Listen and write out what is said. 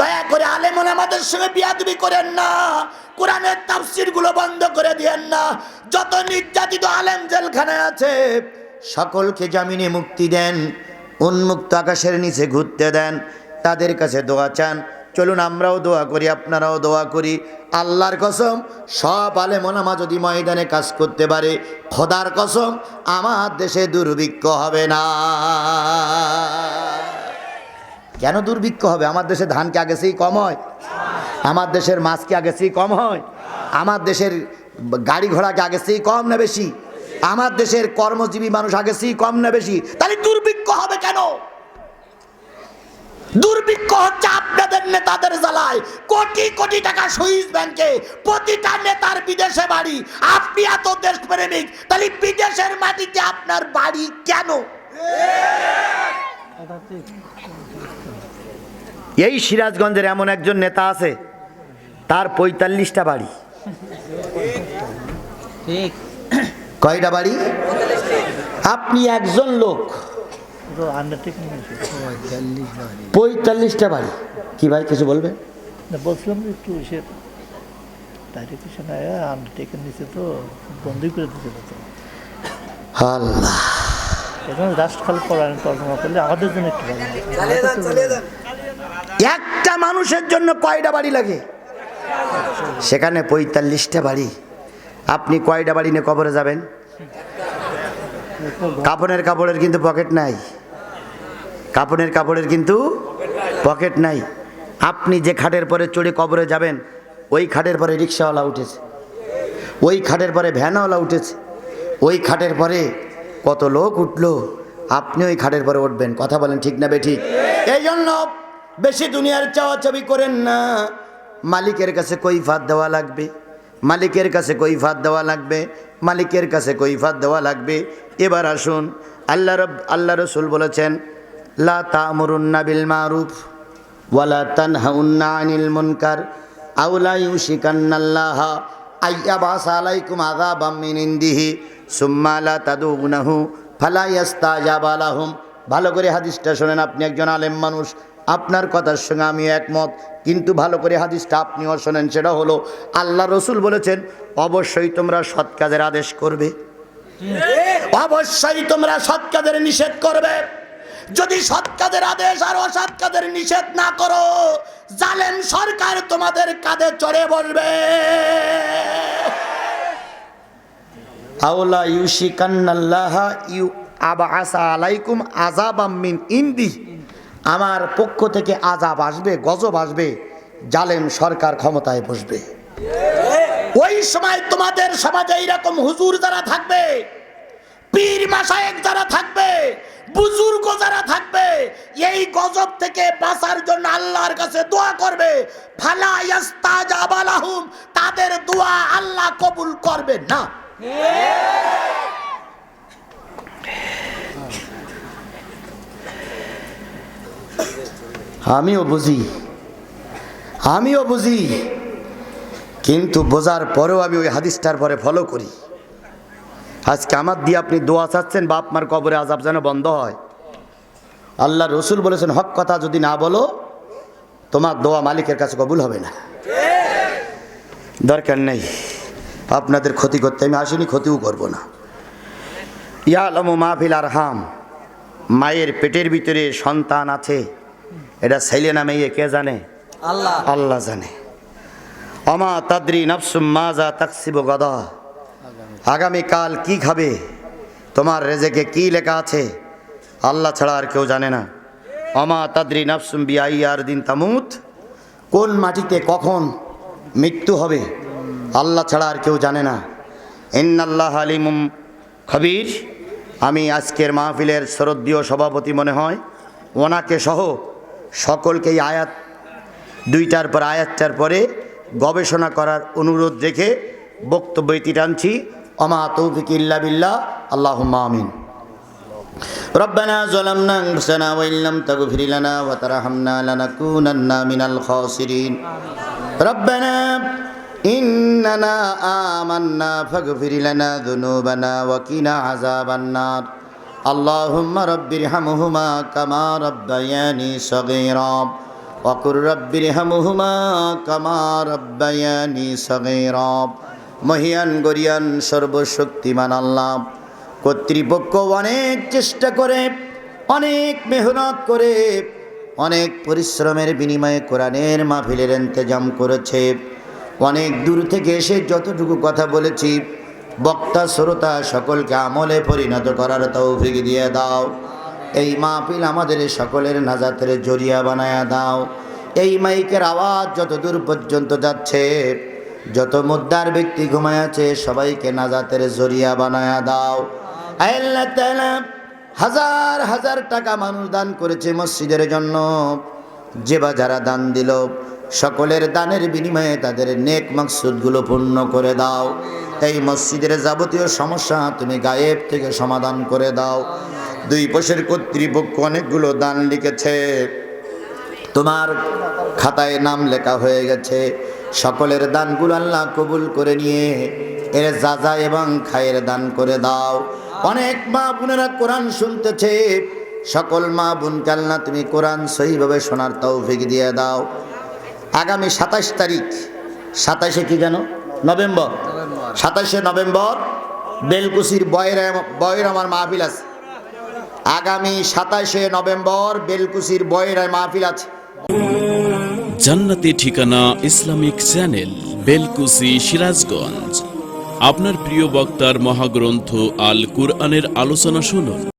দয়া করে আলেমন আমাদের সঙ্গে বিয়াদবি করেন না। কোরআনের তাফসিরগুলো বন্ধ করে দিয়েন না। যত নির্যাতিত আলেম জেলখানায় আছে, সকলকে জামিনে মুক্তি দেন, উন্মুক্ত আকাশের নিচে ঘুরতে দেন, তাদের কাছে দোয়া চান। চলুন, আমরাও দোয়া করি, আপনারাও দোয়া করি। আল্লাহর কসম, সব আলেমনামা যদি ময়দানে কাজ করতে পারে, খোদার কসম, আমার দেশে দুর্ভিক্ষ হবে না। কেন দুর্ভিক্ষ হবে? আমার দেশে ধান কি আগে সেই কম হয়? আমার দেশের মাছ কি আগে সেই কম হয়? আমার দেশের গাড়ি ঘোড়া কি আগে সেই কম না বেশি? আমার দেশের কর্মজীবী মানুষ আগে সেই কম না বেশি? তাহলে দুর্ভিক্ষ হবে কেন? দুর্ভিক্ষ হচ্ছে আপনাদের নেতাদের জ্বালায়। কোটি কোটি টাকা সুইস ব্যাংকে প্রতিটা নেতার বিদেশে বাড়ি। আপনি এত দেশ দেশপ্রেমিক, তাহলে বিদেশের মাটিতে আপনার বাড়ি কেন? এই সিরাজগঞ্জের এমন একজন নেতা আছে তার পঁয়তাল্লিশটা বাড়ি। ঠিক। কয়টা বাড়ি? আপনি একজন লোক। পঁয়তাল্লিশটা বাড়ি। কি ভাই কিছু বলবে না বলছিলাম একটু সে আন্ডারটেকিং নিচে তো বন্ধই করে দিতে আল্লাহ। এখন করলে আমাদের জন্য একটু একটা মানুষের জন্য কয়টা বাড়ি লাগে? সেখানে পঁয়তাল্লিশটা বাড়ি। আপনি কয়টা বাড়ি নিয়ে কবরে যাবেন? কাপড়ের কাপড়ের কিন্তু পকেট নাই। কাপড়ের কাপড়ের কিন্তু পকেট নাই। আপনি যে খাটের পরে চড়ে কবরে যাবেন, ওই খাটের পরে রিক্সাওয়ালা উঠেছে। ওই খাটের পরে ভ্যানওয়ালা উঠেছে। ওই খাটের পরে কত লোক উঠল। আপনি ওই খাটের পরে উঠবেন। কথা বলেন ঠিক না বে ঠিক? এই জন্য বেশি দুনিয়ার চাওয়া চাবি করেন না। মালিকের কাছে কৈফাত দেওয়া লাগবে। মালিকের কাছে কৈফাত দেওয়া লাগবে। মালিকের কাছে কৈফাত দেওয়া লাগবে। এবার আসুন, আল্লাহ রব, আল্লাহ রসুল বলেছেন, লা তামরুন্না বিল মারুফ ওয়ালা তানহাউন্না আনিল মুনকার আউলা ইউশিকান্নাল্লাহ আইয়াবাস আলাইকুম আযাবাম মিন ইনদিহি সুম্মা লা তাদুনাহু ফালা ইয়াস্তাজাবা লাহুম। ভালো করে হাদিসটা শোনেন, আপনি একজন আলেম মানুষ। আপনার কথার সঙ্গে আমি একমত। কিন্তু ভালো করে হাদিসটা আপনিও শোনেন, সেটা হলো, আল্লাহ রসুল বলেছেন, অবশ্যই তোমরা সৎ কাজের আদেশ করবে। অবশ্যই তোমরা সৎ কাজের নিষেধ করবে। যদি সৎ কাজের আদেশ আর অসৎ কাজের নিষেধ না করো, জালেম সরকার তোমাদের কাঁধে চড়ে বসবে। আউলা ইউশিকান্নাল্লাহ ইউ আবা আসা আলাইকুম আজাবাম মিন ইন্দি আমার পক্ষ থেকে আজাব আসবে, গজব আসবে, জালেম সরকার ক্ষমতায় বসবে। ওই সময় তোমাদের সমাজে এইরকম হুজুর যারা থাকবে, পীর মাসায়েক যারা থাকবে, বুজুর্গ যারা থাকবে, এই গজব থেকে বাঁচার জন্য আল্লাহর কাছে দোয়া করবে। ফালা ইয়াস্তাজাবালাহুম তাদের দোয়া আল্লাহ কবুল করবে না। আমিও বুঝি। আমিও বুঝি। কিন্তু বোঝার পরেও আমি ওই হাদিসটার পরে ফলো করি। আজকে আমার দিয়ে আপনি দোয়া চাচ্ছেন, বাপ মার কবরে আজাব যেন বন্ধ হয়। আল্লাহ রসুল বলেছেন, হক কথা যদি না বলো, তোমার দোয়া মালিকের কাছে কবুল হবে না। দরকার নেই। আপনাদের ক্ষতি করতে আমি আসিনি, ক্ষতিও করব না। ইয়ালমু মাহফিল আর হাম মায়ের পেটের ভিতরে সন্তান আছে। এটা ছেলে না মেয়ে কে জানে? আল্লাহ। আল্লাহ জানে। অমা তাদ্রি নফসুম মাজা তাকসিব গদা। আগামীকাল কি খাবে? তোমার রেজেকে কি লেখা আছে? আল্লাহ ছাড়া আর কেউ জানে না। অমা তাদ্রি নফসুম বিআই আর দিন তামুত। কোন মাটিতে কখন মৃত্যু হবে? আল্লাহ ছাড়া আর কেউ জানে না। ইন্নাল্লাহ আলিমুম খবির। আমি আজকের মাহফিলের শরদীয় সভাপতি মনে হয়। ওনাকে সহ সকলকে এই আয়াত দুইটার পর আয়াতটার পরে গবেষণা করার অনুরোধ রেখে বক্তব্য এটি টানছি অমা তৌফিক ইল্লা বিল্লাহ আল্লাহ আমিন ربنا ظلمنا انفسنا وان لم تغفر لنا وترحمنا لنكونن من الخاسرين ربنا اننا آمنا فاغفر لنا ذنوبنا وقنا عذاب النار اللهم رب ارحمهما كما ربياني صغيرا অকুর রব্বির হামুহুমা কামা রব্বায়ানি সগৈরব মহিয়ান গরিয়ান সর্বশক্তিমান আল্লাহ কর্তৃপক্ষ অনেক চেষ্টা করে অনেক মেহনত করে অনেক পরিশ্রমের বিনিময়ে কোরআনের মাহফিলের ইন্তজাম করেছে অনেক দূর থেকে এসে যতটুকু কথা বলেছি বক্তা শ্রোতা সকলকে আমলে পরিণত করার তৌফিক দিয়ে দাও। এই মাহফিল আমাদের সকলের নাজাতের জরিয়া বানায়া দাও। এই মাইকের আওয়াজ যত দূর পর্যন্ত যাচ্ছে, যত মুদ্রার ব্যক্তি ঘুমায় আছে, সবাইকে নাজাতের জরিয়া বানায়া দাও। হাজার হাজার টাকা মানুষ দান করেছে মসজিদের জন্য। যে বা যারা দান দিল, সকলের দানের বিনিময়ে তাদের নেক মাকসুদগুলো পূর্ণ করে দাও। এই মসজিদের যাবতীয় সমস্যা তুমি গায়েব থেকে সমাধান করে দাও। দুই পাশের কর্তৃপক্ষ অনেকগুলো দান লিখেছে। তোমার খাতায় নাম লেখা হয়ে গেছে। সকলের দানগুলো আল্লাহ কবুল করে নিয়ে এর যাজা এবং খায়ের দান করে দাও। অনেক মা বোনেরা কোরআন শুনতেছে। সকল মা বোনকে আল্লাহ তুমি কোরআন সহিভাবে শোনার তৌফিক দিয়ে দাও। আগামী সাতাশ তারিখ, সাতাশে কি জানো? নভেম্বর। সাতাশে নভেম্বর বেলকুসির বয়ের আমার মাহফিল আছে। আগামী সাতাশে নভেম্বর বেলকুসির বয়ের মাহফিল আছে। জান্নাতি ঠিকানা ইসলামিক চ্যানেল বেলকুসি সিরাজগঞ্জ। আপনার প্রিয় বক্তার মহাগ্রন্থ আল কুরআনের আলোচনা শুনুন।